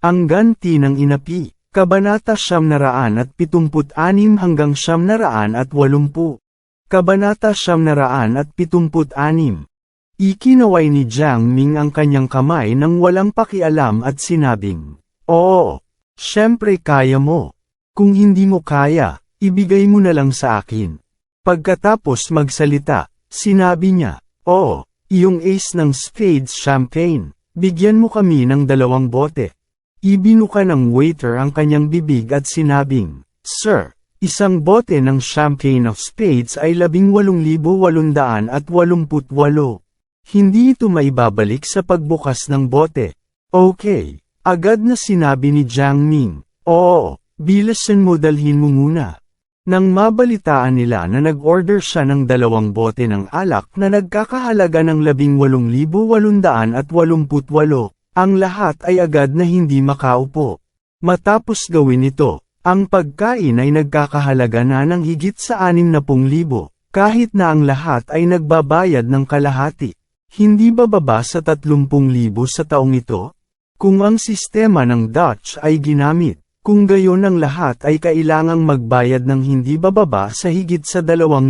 Ang ganti ng inapi, Kabanata Siyam Naraan at Pitumput Anim hanggang Siyam Naraan at Walumpu. Kabanata Siyam Naraan at Pitumput Anim. Ikinaway ni Jiang Ming ang kanyang kamay nang walang pakialam at sinabing, Oo, syempre kaya mo. Kung hindi mo kaya, ibigay mo na lang sa akin. Pagkatapos magsalita, sinabi niya, Oo, iyong ace ng spades champagne, bigyan mo kami ng dalawang bote. Ibinuka ng waiter ang kanyang bibig at sinabing, Sir, isang bote ng champagne of spades ay 18,888. Hindi ito maibabalik sa pagbukas ng bote. Okay, agad na sinabi ni Jiang Ming, Oo, bilasan mo dalhin mo muna. Nang mabalitaan nila na nag-order siya ng dalawang bote ng alak na nagkakahalaga ng 18,888, ang lahat ay agad na hindi makaupo. Matapos gawin ito, ang pagkain ay nagkakahalaga na ng higit sa 60,000, kahit na ang lahat ay nagbabayad ng kalahati. Hindi ba baba sa 30,000 sa taong ito? Kung ang sistema ng Dutch ay ginamit, kung gayon ang lahat ay kailangang magbayad ng hindi bababa sa higit sa 2,000.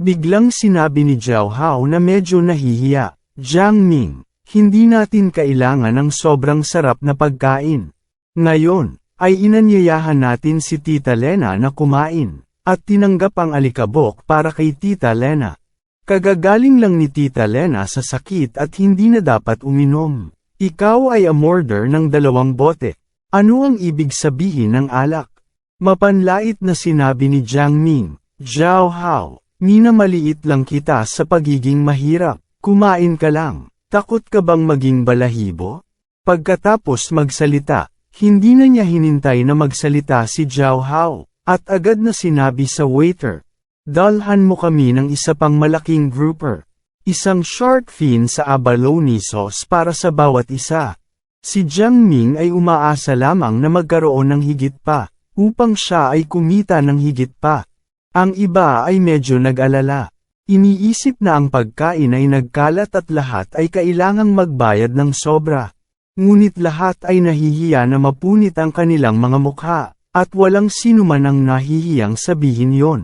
Biglang sinabi ni Jiao Hao na medyo nahihiya, Jiang Ming, hindi natin kailangan ng sobrang sarap na pagkain. Ngayon, ay inanyayahan natin si Tita Lena na kumain, at tinanggap ang alikabok para kay Tita Lena. Kagagaling lang ni Tita Lena sa sakit at hindi na dapat uminom. Ikaw ay amorder ng dalawang bote. Ano ang ibig sabihin ng alak? Mapanlait na sinabi ni Jiang Ming, Jiao Hao, minamaliit lang kita sa pagiging mahirap, kumain ka lang, takot ka bang maging balahibo? Pagkatapos magsalita, hindi na niya hinintay na magsalita si Jiao Hao, at agad na sinabi sa waiter, Dalhan mo kami ng isa pang malaking grouper. Isang shark fin sa abalone sauce para sa bawat isa. Si Jiang Ming ay umaasa lamang na magkaroon ng higit pa, upang siya ay kumita ng higit pa. Ang iba ay medyo nag-alala. Iniisip na ang pagkain ay nagkalat at lahat ay kailangang magbayad ng sobra. Ngunit lahat ay nahihiya na mapunit ang kanilang mga mukha, at walang sino man ang nahihiyang sabihin yon.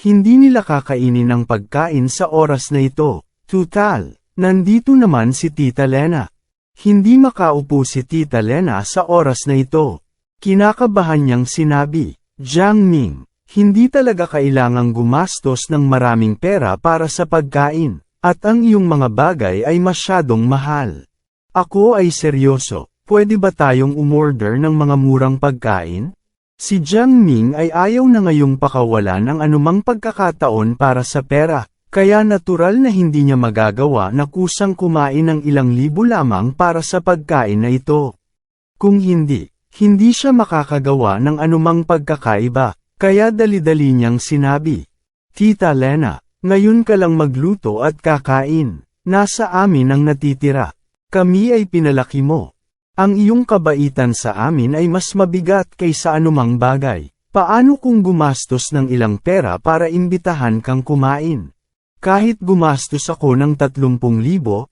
Hindi nila kakainin ang pagkain sa oras na ito. Tutal, nandito naman si Tita Lena. Hindi makaupo si Tita Lena sa oras na ito. Kinakabahan niyang sinabi, Jiang Ming, hindi talaga kailangang gumastos ng maraming pera para sa pagkain, at ang iyong mga bagay ay masyadong mahal. Ako ay seryoso, pwede ba tayong umorder ng mga murang pagkain? Si Jiang Ming ay ayaw na ngayong pakawalan ang anumang pagkakataon para sa pera, kaya natural na hindi niya magagawa na kusang kumain ng ilang libo lamang para sa pagkain na ito. Kung hindi, hindi siya makakagawa ng anumang pagkakaiba, kaya dali-dali niyang sinabi. Tita Lena, ngayon ka lang magluto at kakain, nasa amin ang natitira. Kami ay pinalaki mo. Ang iyong kabaitan sa amin ay mas mabigat kaysa anumang bagay. Paano kung gumastos ng ilang pera para imbitahan kang kumain? Kahit gumastos ako ng 30,000, 40,000,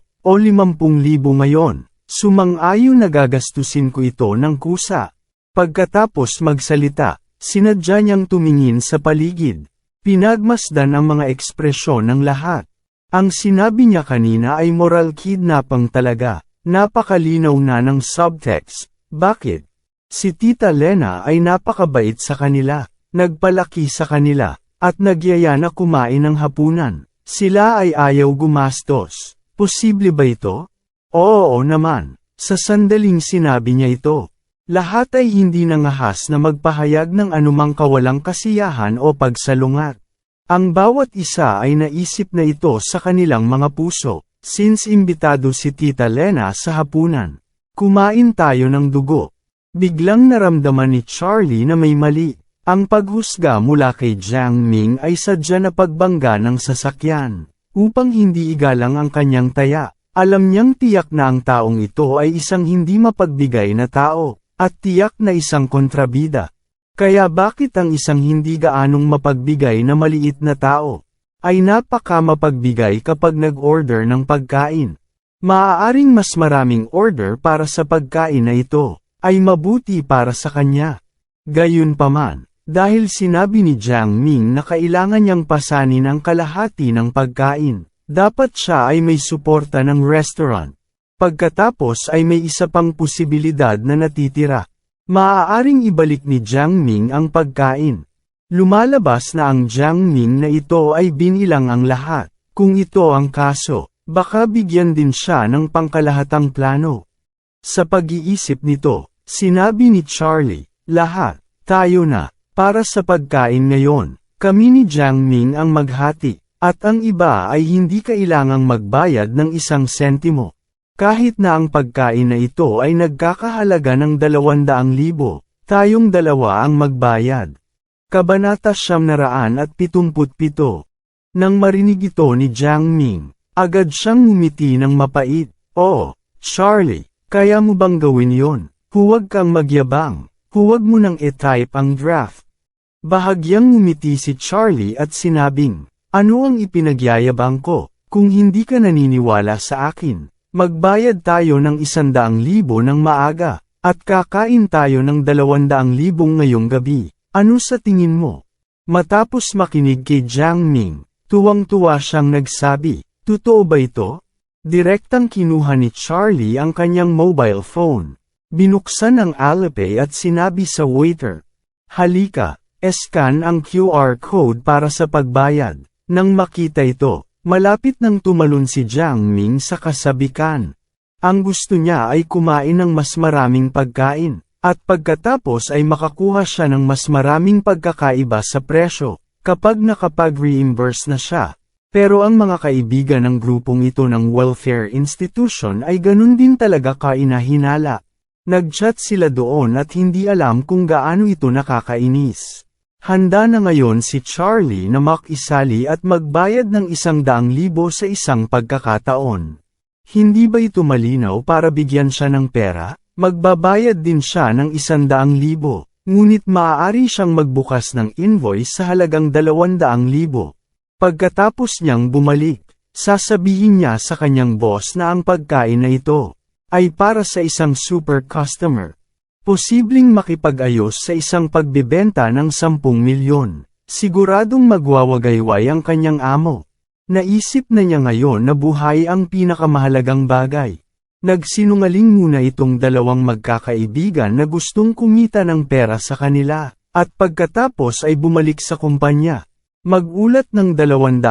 o 50,000 ngayon, sumang-ayon na gagastusin ko ito ng kusa. Pagkatapos magsalita, sinadya niyang tumingin sa paligid. Pinagmasdan ang mga ekspresyon ng lahat. Ang sinabi niya kanina ay moral kidnapang talaga. Napakalinaw na ng subtext. Bakit? Si Tita Lena ay napakabait sa kanila, nagpalaki sa kanila, at nagyaya na kumain ng hapunan. Sila ay ayaw gumastos. Posible ba ito? Oo naman. Sa sandaling sinabi niya ito. Lahat ay hindi nangahas na magpahayag ng anumang kawalang kasiyahan o pagsalungat. Ang bawat isa ay naisip na ito sa kanilang mga puso. Since imbitado si Tita Lena sa hapunan, kumain tayo ng dugo. Biglang naramdaman ni Charlie na may mali. Ang paghusga mula kay Jiang Ming ay sadya na pagbangga ng sasakyan. Upang hindi igalang ang kanyang taya, alam niyang tiyak na ang taong ito ay isang hindi mapagbigay na tao, at tiyak na isang kontrabida. Kaya bakit ang isang hindi gaanong mapagbigay na maliit na tao, ay napaka mapagbigay kapag nag-order ng pagkain? Maaaring mas maraming order para sa pagkain na ito, ay mabuti para sa kanya. Gayunpaman, dahil sinabi ni Jiang Ming na kailangan niyang pasanin ang kalahati ng pagkain, dapat siya ay may suporta ng restaurant. Pagkatapos ay may isa pang posibilidad na natitira. Maaaring ibalik ni Jiang Ming ang pagkain. Lumalabas na ang Jiang Ming na ito ay binilang ang lahat. Kung ito ang kaso, baka bigyan din siya ng pangkalahatang plano. Sa pag-iisip nito, sinabi ni Charlie, lahat, tayo na, para sa pagkain ngayon. Kami ni Jiang Ming ang maghati, at ang iba ay hindi kailangang magbayad ng isang sentimo. Kahit na ang pagkain na ito ay nagkakahalaga ng 200,000, tayong dalawa ang magbayad. Kabanata siyam naraan at pitumput-pito. Nang marinig ito ni Jiang Ming, agad siyang ngumiti ng mapait. Oh, Charlie, kaya mo bang gawin yon? Huwag kang magyabang. Huwag mo nang e-type ang draft. Bahagyang ngumiti si Charlie at sinabing, ano ang ipinagyayabang ko, kung hindi ka naniniwala sa akin? Magbayad tayo ng isandaang libo ng maaga, at kakain tayo ng dalawandaang libong ngayong gabi. Ano sa tingin mo? Matapos makinig kay Jiang Ming, tuwang-tuwa siyang nagsabi, Totoo ba ito? Direktang kinuha ni Charlie ang kanyang mobile phone. Binuksan ang Alipay at sinabi sa waiter, Halika, escan ang QR code para sa pagbayad. Nang makita ito, Malapit nang tumalon si Jiang Ming sa kasabikan. Ang gusto niya ay kumain ng mas maraming pagkain, at pagkatapos ay makakuha siya ng mas maraming pagkakaiba sa presyo, kapag nakapag-reimburse na siya. Pero ang mga kaibigan ng grupong ito ng welfare institution ay ganun din talaga kainahinala. Nagchat sila doon at hindi alam kung gaano ito nakakainis. Handa na ngayon si Charlie na makisali at magbayad ng isang daang libo sa isang pagkakataon. Hindi ba ito malinaw para bigyan siya ng pera? Magbabayad din siya ng isandaang libo, ngunit maaari siyang magbukas ng invoice sa halagang dalawandaang libo. Pagkatapos niyang bumalik, sasabihin niya sa kanyang boss na ang pagkain na ito ay para sa isang super customer. Posibleng makipag-ayos sa isang pagbebenta ng 10 milyon. Siguradong magwawagayway ang kanyang amo. Naisip na niya ngayon na buhay ang pinakamahalagang bagay. Nagsinungaling muna itong dalawang magkakaibigan na gustong kumita ng pera sa kanila, at pagkatapos ay bumalik sa kumpanya. Magulat ng 200,000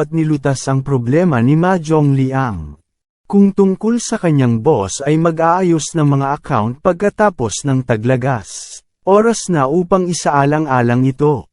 at nilutas ang problema ni Ma Jong Liang. Kung tungkol sa kanyang boss ay mag-aayos ng mga account pagkatapos ng taglagas. Oras na upang isaalang-alang ito.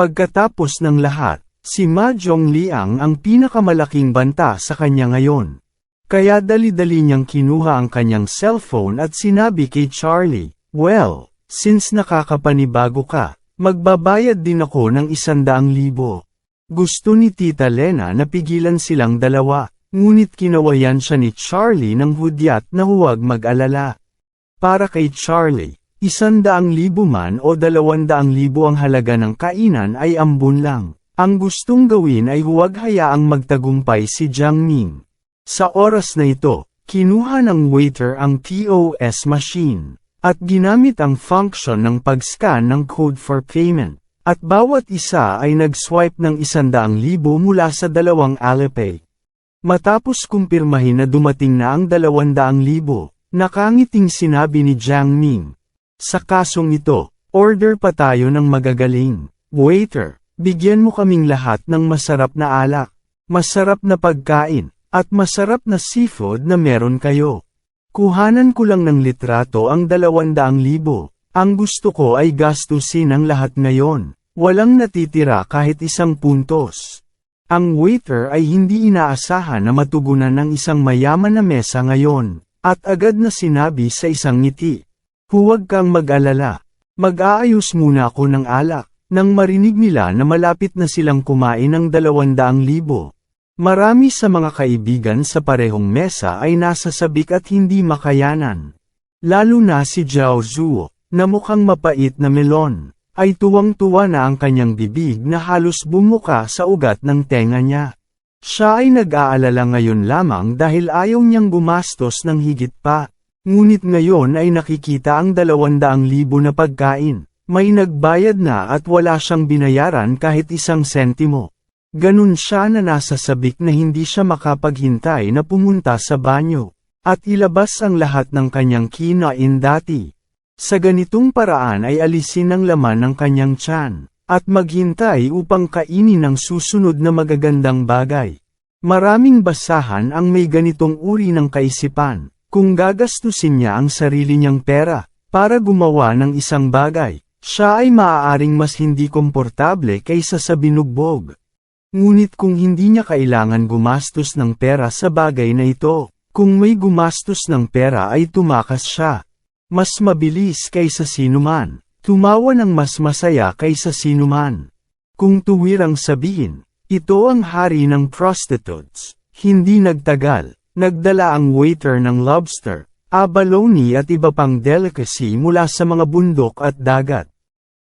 Pagkatapos ng lahat, si Ma Jong Liang ang pinakamalaking banta sa kanya ngayon. Kaya dali-dali niyang kinuha ang kanyang cellphone at sinabi kay Charlie, Well, since nakakapanibago ka, magbabayad din ako ng isandaang libo. Gusto ni Tita Lena na pigilan silang dalawa. Ngunit kinawayan siya ni Charlie ng hudyat na huwag mag-alala. Para kay Charlie, isandaang libo man o dalawandaang libo ang halaga ng kainan ay ambun lang. Ang gustong gawin ay huwag hayaang magtagumpay si Jiang Ming. Sa oras na ito, kinuha ng waiter ang POS machine, at ginamit ang function ng pag-scan ng code for payment. At bawat isa ay nag-swipe ng isandaang libo mula sa dalawang Alipay. Matapos kumpirmahin na dumating na ang 200,000, nakangiting sinabi ni Jiang Ming. Sa kasong ito, order pa tayo ng magagaling. Waiter, bigyan mo kaming lahat ng masarap na alak, masarap na pagkain, at masarap na seafood na meron kayo. Kuhanan ko lang ng litrato ang 200,000. Ang gusto ko ay gastusin ang lahat ngayon. Walang natitira kahit isang puntos. Ang waiter ay hindi inaasahan na matugunan ng isang mayaman na mesa ngayon, at agad na sinabi sa isang ngiti. Huwag kang mag-alala. Mag-aayos muna ako ng alak, nang marinig nila na malapit na silang kumain ng dalawandaang libo. Marami sa mga kaibigan sa parehong mesa ay nasa sabik at hindi makayanan. Lalo na si Zhao Zuo, na mukhang mapait na melon, ay tuwang-tuwa na ang kanyang bibig na halos bumuka sa ugat ng tenga niya. Siya ay nag-aalala ngayon lamang dahil ayaw niyang gumastos ng higit pa. Ngunit ngayon ay nakikita ang dalawandaang libo na pagkain. May nagbayad na at wala siyang binayaran kahit isang sentimo. Ganun siya na nasa sabik na hindi siya makapaghintay na pumunta sa banyo. At ilabas ang lahat ng kanyang kinain dati. Sa ganitong paraan ay alisin ang laman ng kanyang tiyan, at maghintay upang kainin ang susunod na magagandang bagay. Maraming basahan ang may ganitong uri ng kaisipan, kung gagastusin niya ang sarili niyang pera, para gumawa ng isang bagay, siya ay maaaring mas hindi komportable kaysa sa binugbog. Ngunit kung hindi niya kailangan gumastos ng pera sa bagay na ito, kung may gumastos ng pera ay tumakas siya. Mas mabilis kaysa sinuman, tumawa ng mas masaya kaysa sinuman. Kung tuwirang sabihin, ito ang hari ng prostitutes. Hindi nagtagal, nagdala ang waiter ng lobster, abalone at iba pang delicacy mula sa mga bundok at dagat.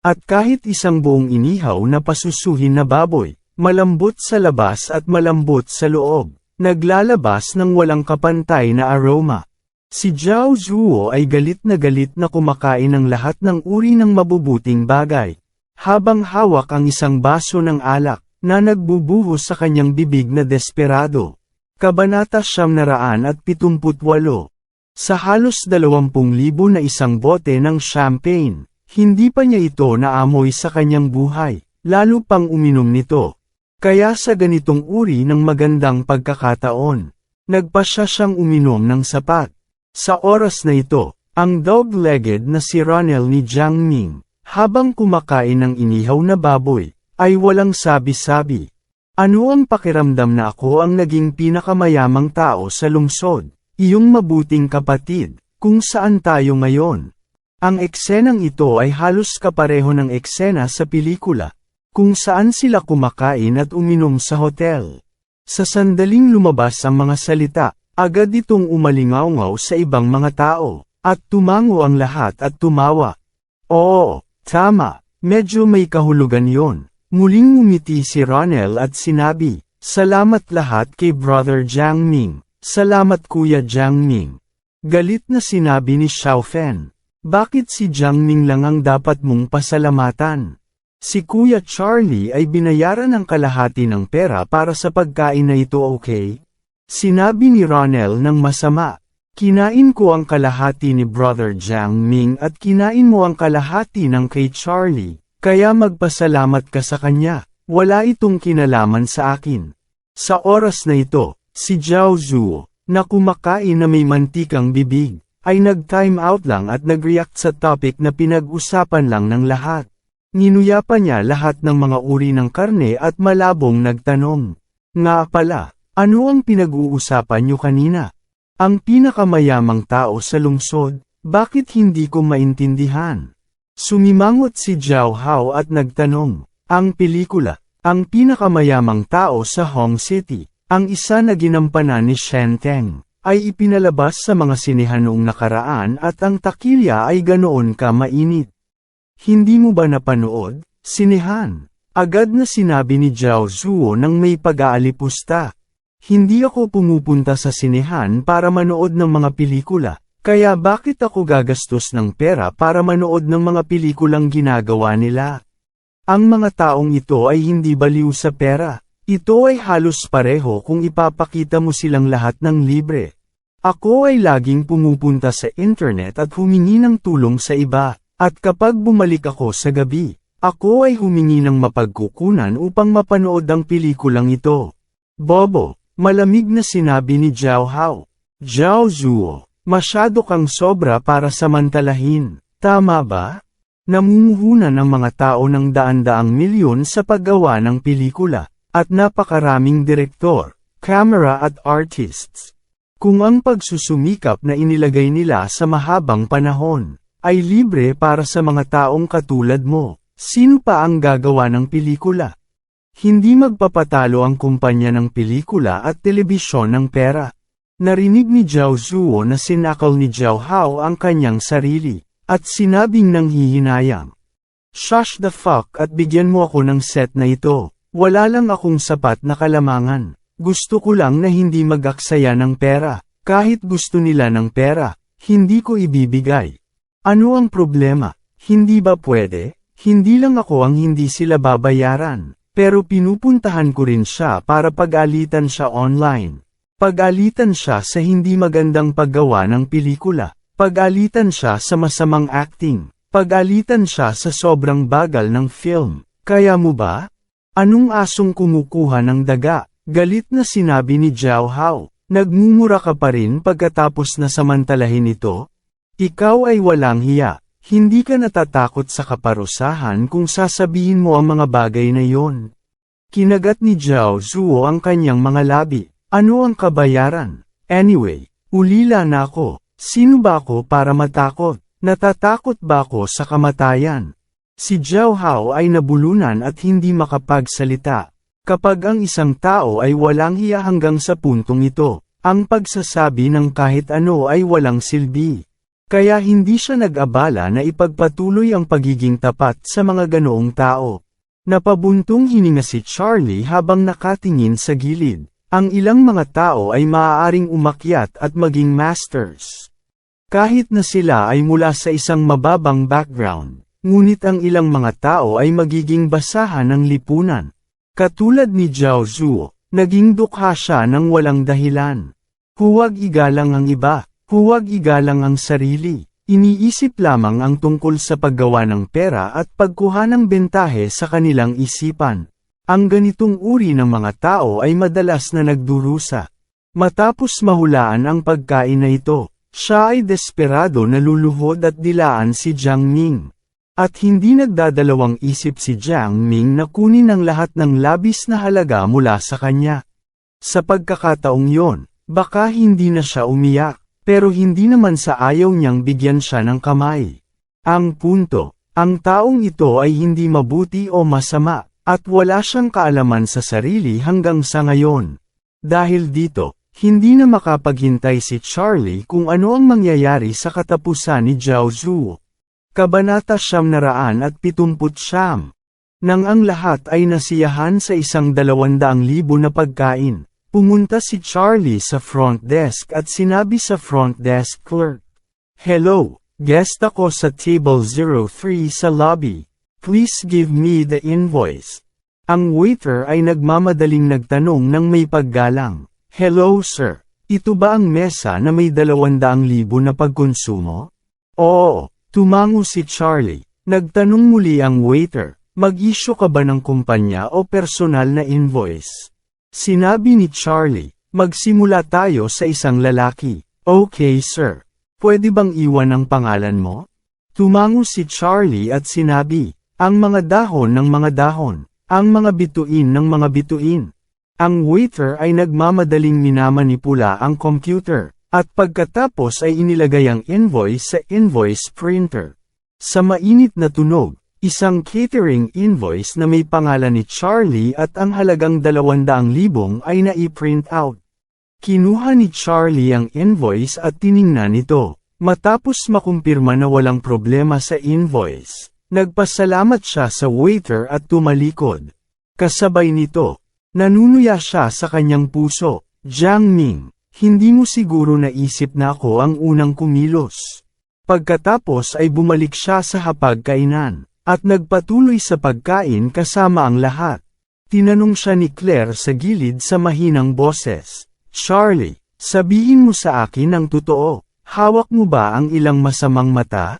At kahit isang buong inihaw na pasusuhin na baboy, malambot sa labas at malambot sa loob, naglalabas ng walang kapantay na aroma. Si Zhao Zuo ay galit na galit na kumakain ng lahat ng uri ng mabubuting bagay, habang hawak ang isang baso ng alak, na nagbubuhos sa kanyang bibig na desperado. Kabanata siyam naraan at pitumputwalo. Sa halos dalawampung libo na isang bote ng champagne, hindi pa niya ito naamoy sa kanyang buhay, lalo pang uminom nito. Kaya sa ganitong uri ng magandang pagkakataon, nagpasya siyang uminom ng sapat. Sa oras na ito, ang dog-legged na si Ronel ni Jiang Ming, habang kumakain ng inihaw na baboy, ay walang sabi-sabi. Ano ang pakiramdam na ako ang naging pinakamayamang tao sa lungsod, iyong mabuting kapatid, kung saan tayo ngayon? Ang eksenang ito ay halos kapareho ng eksena sa pelikula, kung saan sila kumakain at uminom sa hotel. Sa sandaling lumabas ang mga salita, agad itong umalingaw sa ibang mga tao, at tumango ang lahat at tumawa. Oo, tama, medyo may kahulugan yon. Muling ngumiti si Ronel at sinabi, Salamat lahat kay Brother Jiang Ming. Salamat Kuya Jiang Ming. Galit na sinabi ni Xiao Fen. Bakit si Jiang Ming lang ang dapat mong pasalamatan? Si Kuya Charlie ay binayaran ng kalahati ng pera para sa pagkain na ito okay? Sinabi ni Ronel ng masama. Kinain ko ang kalahati ni Brother Jiang Ming at kinain mo ang kalahati ng kay Charlie. Kaya magpasalamat ka sa kanya, wala itong kinalaman sa akin. Sa oras na ito, si Zhao Zuo, na kumakain na may mantikang bibig, ay nag-time out lang at nag-react sa topic na pinag-usapan lang ng lahat. Ninuya pa niya lahat ng mga uri ng karne at malabong nagtanong. Nga pala, ano ang pinag-uusapan niyo kanina? Ang pinakamayamang tao sa lungsod, bakit hindi ko maintindihan? Sumimangot si Zhao Hao at nagtanong, ang pelikula, ang pinakamayamang tao sa Hong City, ang isa na ginampanan ni Shen Teng, ay ipinalabas sa mga sinehan noong nakaraan at ang takilya ay ganoon ka mainit. Hindi mo ba napanood, sinehan? Agad na sinabi ni Zhao Zuo nang may pag-aalipusta. Hindi ako pumupunta sa sinehan para manood ng mga pelikula, kaya bakit ako gagastos ng pera para manood ng mga pelikulang ginagawa nila? Ang mga taong ito ay hindi baliw sa pera. Ito ay halos pareho kung ipapakita mo silang lahat ng libre. Ako ay laging pumupunta sa internet at humingi ng tulong sa iba, at kapag bumalik ako sa gabi, ako ay humingi ng mapagkukunan upang mapanood ang pelikulang ito. Bobo, malamig na sinabi ni Zhao Hao. Zhao Zuo. Masyado kang sobra para samantalahin, tama ba? Namumuhunan ang mga tao ng daan-daang milyon sa paggawa ng pelikula, at napakaraming direktor, camera at artists. Kung ang pagsusumikap na inilagay nila sa mahabang panahon, ay libre para sa mga taong katulad mo, sino pa ang gagawa ng pelikula? Hindi magpapatalo ang kumpanya ng pelikula at telebisyon ng pera. Narinig ni Zhao Zuo na sinakal ni Zhao Hao ang kanyang sarili, at sinabing nang hihinayang. Shush the fuck at bigyan mo ako ng set na ito, wala lang akong sapat na kalamangan. Gusto ko lang na hindi mag-aksaya ng pera, kahit gusto nila ng pera, hindi ko ibibigay. Ano ang problema? Hindi ba pwede? Hindi lang ako ang hindi sila babayaran, pero pinupuntahan ko rin siya para pag-alitan siya online. Pag-alitan siya sa hindi magandang paggawa ng pelikula. Pag-alitan siya sa masamang acting. Pag-alitan siya sa sobrang bagal ng film. Kaya mo ba? Anong asong kumukuha ng daga? Galit na sinabi ni Zhao Hao. Nagmumura ka pa rin pagkatapos na samantalahin ito? Ikaw ay walang hiya. Hindi ka natatakot sa kaparusahan kung sasabihin mo ang mga bagay na yon. Kinagat ni Zhao Zuo ang kanyang mga labi. Ano ang kabayaran? Anyway, ulila na ako. Sino ba ako para matakot? Natatakot ba ako sa kamatayan? Si Zhao Hao ay nabulunan at hindi makapagsalita. Kapag ang isang tao ay walang hiya hanggang sa puntong ito, ang pagsasabi ng kahit ano ay walang silbi. Kaya hindi siya nag-abala na ipagpatuloy ang pagiging tapat sa mga ganoong tao. Napabuntong hininga si Charlie habang nakatingin sa gilid. Ang ilang mga tao ay maaaring umakyat at maging masters. Kahit na sila ay mula sa isang mababang background, ngunit ang ilang mga tao ay magiging basahan ng lipunan. Katulad ni Zhao Zuo, naging dukha siya ng walang dahilan. Huwag igalang ang iba, huwag igalang ang sarili. Iniisip lamang ang tungkol sa paggawa ng pera at pagkuha ng bentahe sa kanilang isipan. Ang ganitong uri ng mga tao ay madalas na nagdurusa. Matapos mahulaan ang pagkain na ito, siya ay desperado na luluhod at dilaan si Jiang Ming. At hindi nagdadalawang isip si Jiang Ming na kunin ang lahat ng labis na halaga mula sa kanya. Sa pagkakataong yon, baka hindi na siya umiyak, pero hindi naman sa ayaw niyang bigyan siya ng kamay. Ang punto, ang taong ito ay hindi mabuti o masama, at wala siyang kaalaman sa sarili hanggang sa ngayon. Dahil dito, hindi na makapaghintay si Charlie kung ano ang mangyayari sa katapusan ni Zhao Zhu. Kabanata Siyam Naraan at Pitumput Siyam. Nang ang lahat ay nasiyahan sa isang dalawandaang libo na pagkain, pumunta si Charlie sa front desk at sinabi sa front desk clerk, Hello, guest ako sa table 03 sa lobby. Please give me the invoice. Ang waiter ay nagmamadaling nagtanong ng may paggalang. Hello sir, ito ba ang mesa na may dalawandaang libo na pagkonsumo? Oo, tumango si Charlie. Nagtanong muli ang waiter, mag-issue ka ba ng kumpanya o personal na invoice? Sinabi ni Charlie, magsimula tayo sa isang lalaki. Okay sir, pwede bang iwan ang pangalan mo? Tumango si Charlie at sinabi, ang mga dahon ng mga dahon, ang mga bituin ng mga bituin. Ang waiter ay nagmamadaling minamanipula ang computer, at pagkatapos ay inilagay ang invoice sa invoice printer. Sa mainit na tunog, isang catering invoice na may pangalan ni Charlie at ang halagang 200,000 ay nai-print out. Kinuha ni Charlie ang invoice at tiningnan ito. Matapos makumpirma na walang problema sa invoice, Nagpasalamat siya sa waiter at tumalikod. Kasabay nito, nanunuya siya sa kanyang puso, Jiang Ming, hindi mo siguro naisip na ako ang unang kumilos. Pagkatapos ay bumalik siya sa hapagkainan, at nagpatuloy sa pagkain kasama ang lahat. Tinanong siya ni Claire sa gilid sa mahinang boses, Charlie, sabihin mo sa akin ang totoo, hawak mo ba ang ilang masamang mata?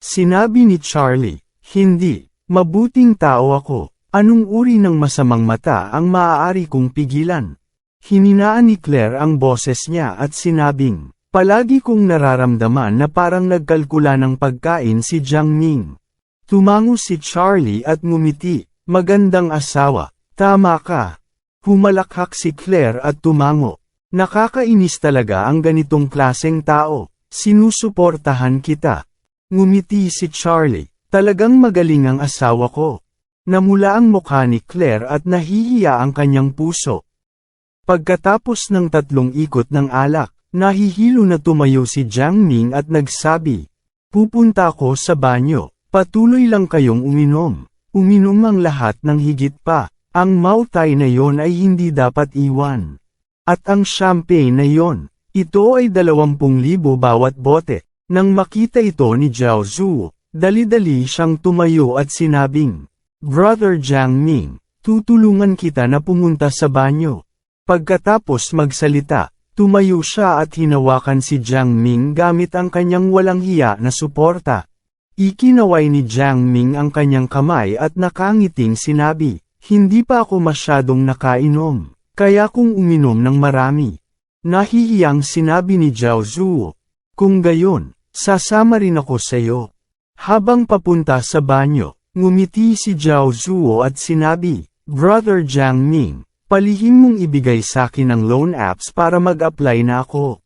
Sinabi ni Charlie, hindi, mabuting tao ako, anong uri ng masamang mata ang maaari kong pigilan? Hininaan ni Claire ang boses niya at sinabing, palagi kong nararamdaman na parang nagkalkula ng pagkain si Jiang Ming. Tumango si Charlie at ngumiti, magandang asawa, tama ka, Humalakhak si Claire at tumango. Nakakainis talaga ang ganitong klaseng tao. Sinusuportahan kita. Ngumiti si Charlie. Talagang magaling ang asawa ko. Namula ang mukha ni Claire at nahihiya ang kanyang puso. Pagkatapos ng tatlong ikot ng alak, nahihilo na tumayo si Jiang Ming at nagsabi, Pupunta ako sa banyo, patuloy lang kayong uminom. Uminom ang lahat ng higit pa, ang mautay na yon ay hindi dapat iwan. At ang champagne na yon, ito ay 20,000 bawat bote. Nang makita ito ni Zhao Zhu, dali-dali siyang tumayo at sinabing, Brother Jiang Ming, tutulungan kita na pumunta sa banyo. Pagkatapos magsalita, tumayo siya at hinawakan si Jiang Ming gamit ang kanyang walang hiya na suporta. Ikinaway ni Jiang Ming ang kanyang kamay at nakangiting sinabi, hindi pa ako masyadong nakainom, kaya kung uminom ng marami. Nahihiyang sinabi ni Zhao Zhu, kung gayon, sasama rin ako sa iyo. Habang papunta sa banyo, ngumiti si Zhao Zhuo at sinabi, Brother Jiang Ming, palihim mong ibigay sa akin ang loan apps para mag-apply na ako.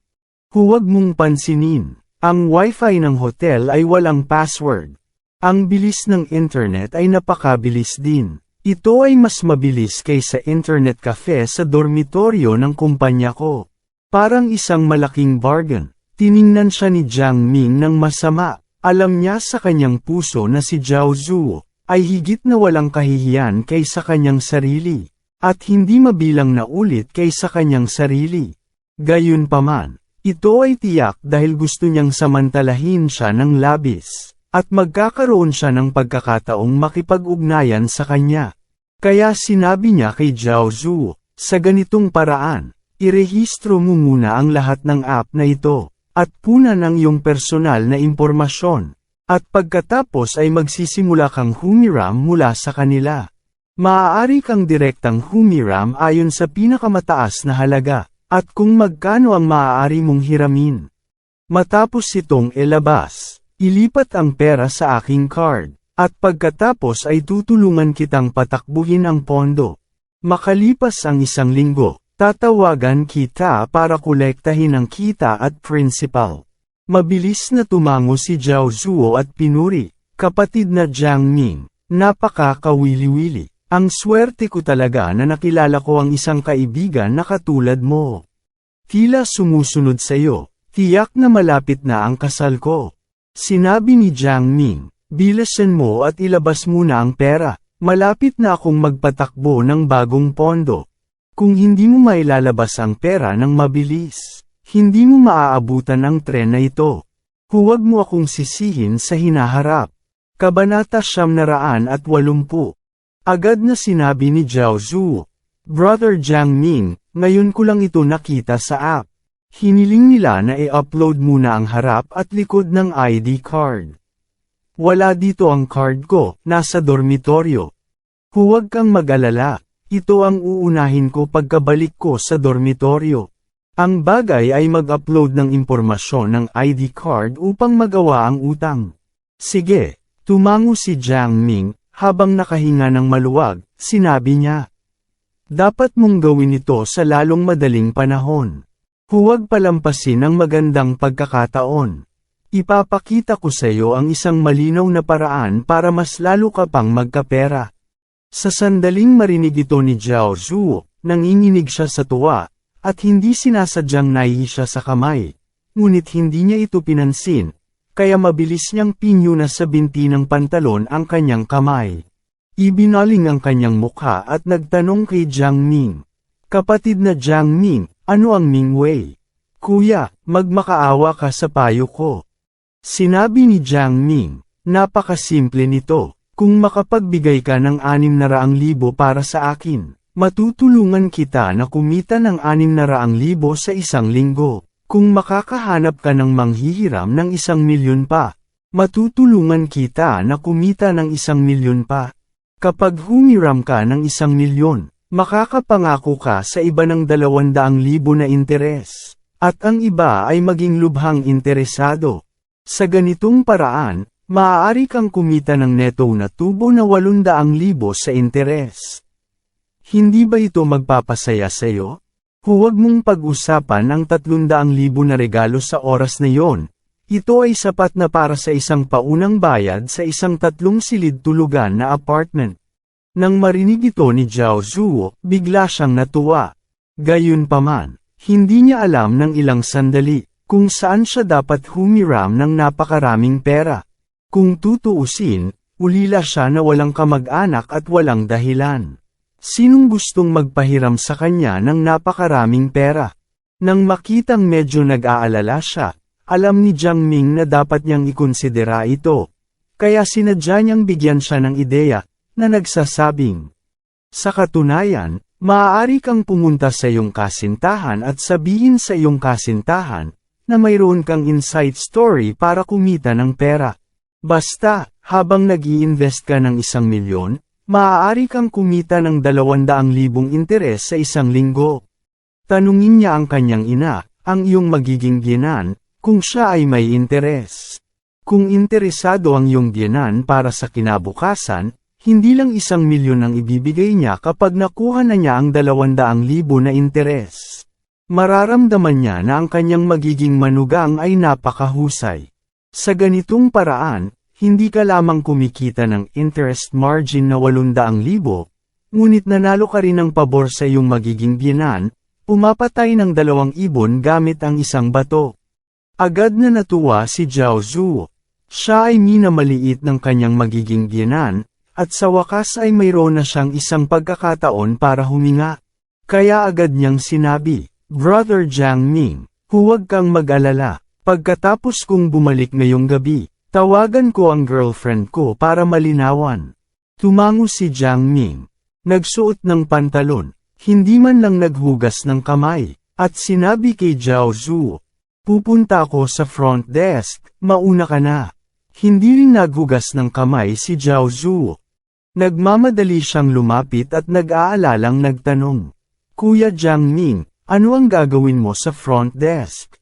Huwag mong pansinin, ang wifi ng hotel ay walang password. Ang bilis ng internet ay napakabilis din. Ito ay mas mabilis kaysa internet cafe sa dormitoryo ng kumpanya ko. Parang isang malaking bargain. Tiningnan siya ni Jiang Ming ng masama. Alam niya sa kanyang puso na si Zhao Zhu ay higit na walang kahihiyan kaysa kanyang sarili, at hindi mabilang na ulit kaysa kanyang sarili. Gayunpaman, ito ay tiyak dahil gusto niyang samantalahin siya ng labis, at magkakaroon siya ng pagkakataong makipag-ugnayan sa kanya. Kaya sinabi niya kay Zhao Zhu, sa ganitong paraan, irehistro mo muna ang lahat ng app na ito, at punan ang iyong personal na impormasyon. At pagkatapos ay magsisimula kang humiram mula sa kanila. Maaari kang direktang humiram ayon sa pinakamataas na halaga, at kung magkano ang maaari mong hiramin. Matapos itong ilabas, ilipat ang pera sa aking card, at pagkatapos ay tutulungan kitang patakbuhin ang pondo. Makalipas ang isang linggo, tatawagan kita para kolektahin ang kita at principal. Mabilis na tumango si Zhao Zuo at pinuri, kapatid na Jiang Ming, napaka-kawili-wili. Ang swerte ko talaga na nakilala ko ang isang kaibigan na katulad mo. Tila sumusunod sa iyo, tiyak na malapit na ang kasal ko. Sinabi ni Jiang Ming, bilasan mo at ilabas muna ang pera, malapit na akong magpatakbo ng bagong pondo. Kung hindi mo mailalabas ang pera ng mabilis, hindi mo maaabutan ang tren na ito. Huwag mo akong sisihin sa hinaharap. Kabanata Siyam na Raan at Walumpu. Agad na sinabi ni Zhao Zhu, Brother Jiang Ming, ngayon ko lang ito nakita sa app. Hiniling nila na i-upload muna ang harap at likod ng ID card. Wala dito ang card ko, nasa dormitoryo. Huwag kang mag-alala, ito ang uunahin ko pagkabalik ko sa dormitoryo. Ang bagay ay mag-upload ng impormasyon ng ID card upang magawa ang utang. Sige, tumango si Jiang Ming, habang nakahinga ng maluwag, sinabi niya. Dapat mong gawin ito sa lalong madaling panahon. Huwag palampasin ang magandang pagkakataon. Ipapakita ko sa iyo ang isang malinaw na paraan para mas lalo ka pang magkapera. Sa sandaling marinig ito ni Zhao Zhu, nanginginig siya sa tuwa, at hindi sinasadyang naihi siya sa kamay. Ngunit hindi niya ito pinansin, kaya mabilis niyang pinyo na sa binti ng pantalon ang kanyang kamay. Ibinaling ang kanyang mukha at nagtanong kay Jiang Ming. Kapatid na Jiang Ming, ano ang Ming Wei? Kuya, magmakaawa ka sa payo ko. Sinabi ni Jiang Ming, napakasimple nito, kung makapagbigay ka ng 600,000 para sa akin, matutulungan kita na kumita ng 600,000 sa isang linggo. Kung makakahanap ka ng manghihiram ng isang milyon pa, matutulungan kita na kumita ng isang milyon pa. Kapag humiram ka ng isang milyon, makakapangako ka sa iba ng dalawandaang libo na interes, at ang iba ay maging lubhang interesado. Sa ganitong paraan, maaari kang kumita ng neto na tubo na 800,000 sa interes. Hindi ba ito magpapasaya sa'yo? Huwag mong pag-usapan ang 300,000 na regalo sa oras na yon. Ito ay sapat na para sa isang paunang bayad sa isang tatlong silid tulugan na apartment. Nang marinig ito ni Zhao Zuo, bigla siyang natuwa. Gayunpaman, hindi niya alam ng ilang sandali kung saan siya dapat humiram ng napakaraming pera. Kung tutuusin, ulila siya na walang kamag-anak at walang dahilan. Sinong gustong magpahiram sa kanya ng napakaraming pera? Nang makitang medyo nag-aalala siya, alam ni Jiang Ming na dapat niyang ikonsidera ito. Kaya sinadya niyang bigyan siya ng ideya, na nagsasabing, Sa katunayan, maaari kang pumunta sa iyong kasintahan at sabihin sa iyong kasintahan, na mayroon kang insight story para kumita ng pera. Basta, habang nag invest ka ng isang milyon, maaari kang kumita ng dalawandaang libong interes sa isang linggo. Tanungin niya ang kanyang ina, ang iyong magiging biyenan, kung siya ay may interes. Kung interesado ang iyong biyenan para sa kinabukasan, hindi lang isang milyon ang ibibigay niya kapag nakuha na niya ang dalawandaang libo na interes. Mararamdaman niya na ang kanyang magiging manugang ay napakahusay. Sa ganitong paraan, hindi ka lamang kumikita ng interest margin na 800,000, ngunit nanalo ka rin ng pabor sa iyong magiging biyenan, pumapatay ng dalawang ibon gamit ang isang bato. Agad na natuwa si Zhao Zhu. Siya ay minamaliit ng kanyang magiging biyenan, at sa wakas ay mayroon na siyang isang pagkakataon para huminga. Kaya agad niyang sinabi, Brother Jiang Ming, huwag kang mag-alala, pagkatapos kong bumalik ngayong gabi, tawagan ko ang girlfriend ko para malinawan. Tumango si Jiang Ming. Nagsuot ng pantalon, hindi man lang naghugas ng kamay, at sinabi kay Zhao Zhu, Pupunta ako sa front desk, mauna ka na. Hindi rin naghugas ng kamay si Zhao Zhu. Nagmamadali siyang lumapit at nag-aalalang nagtanong. Kuya Jiang Ming, ano ang gagawin mo sa front desk?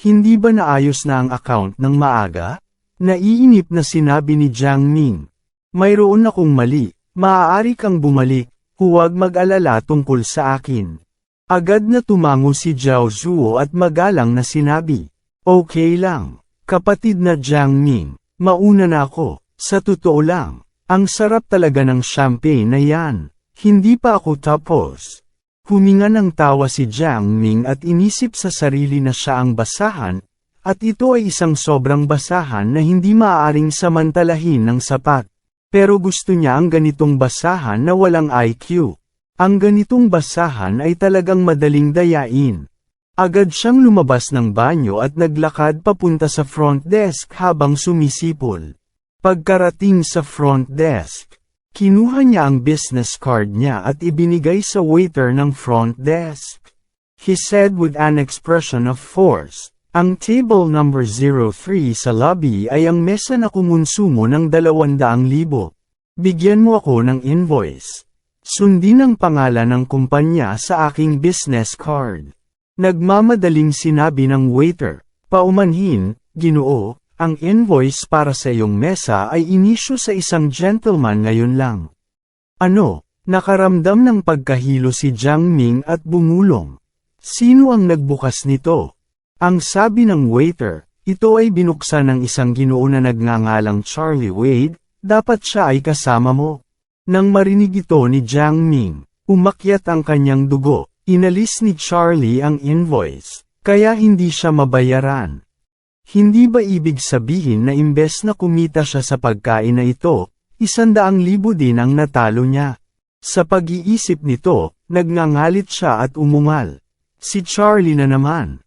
Hindi ba naayos na ang account ng maaga? Naiinip na sinabi ni Jiang Ming. Mayroon akong mali, maaari kang bumalik, huwag mag-alala tungkol sa akin. Agad na tumango si Zhao Zuo at magalang na sinabi, Okay lang, kapatid na Jiang Ming, mauna na ako, sa totoo lang, ang sarap talaga ng champagne na yan, hindi pa ako tapos. Huminga ng tawa si Jiang Ming at inisip sa sarili na siya ang basahan, at ito ay isang sobrang basahan na hindi maaaring samantalahin ng sapat. Pero gusto niya ang ganitong basahan na walang IQ. Ang ganitong basahan ay talagang madaling dayain. Agad siyang lumabas ng banyo at naglakad papunta sa front desk habang sumisipol. Pagkarating sa front desk, kinuha niya ang business card niya at ibinigay sa waiter ng front desk. He said with an expression of force, ang table number 03 sa lobby ay ang mesa na kumonsumo ng 200,000. Bigyan mo ako ng invoice. Sundin ang pangalan ng kumpanya sa aking business card. Nagmamadaling sinabi ng waiter, paumanhin, ginoo, ang invoice para sa iyong mesa ay inisyo sa isang gentleman ngayon lang. Ano, nakaramdam ng pagkahilo si Jiang Ming at bumulong. Sino ang nagbukas nito? Ang sabi ng waiter, ito ay binuksan ng isang ginoo na nagngangalang Charlie Wade, dapat siya ay kasama mo. Nang marinig ito ni Jiang Ming, umakyat ang kanyang dugo, inalis ni Charlie ang invoice, kaya hindi siya mabayaran. Hindi ba ibig sabihin na imbes na kumita siya sa pagkain na ito, isandaang libo din ang natalo niya? Sa pag-iisip nito, nagngangalit siya at umungal. Si Charlie na naman.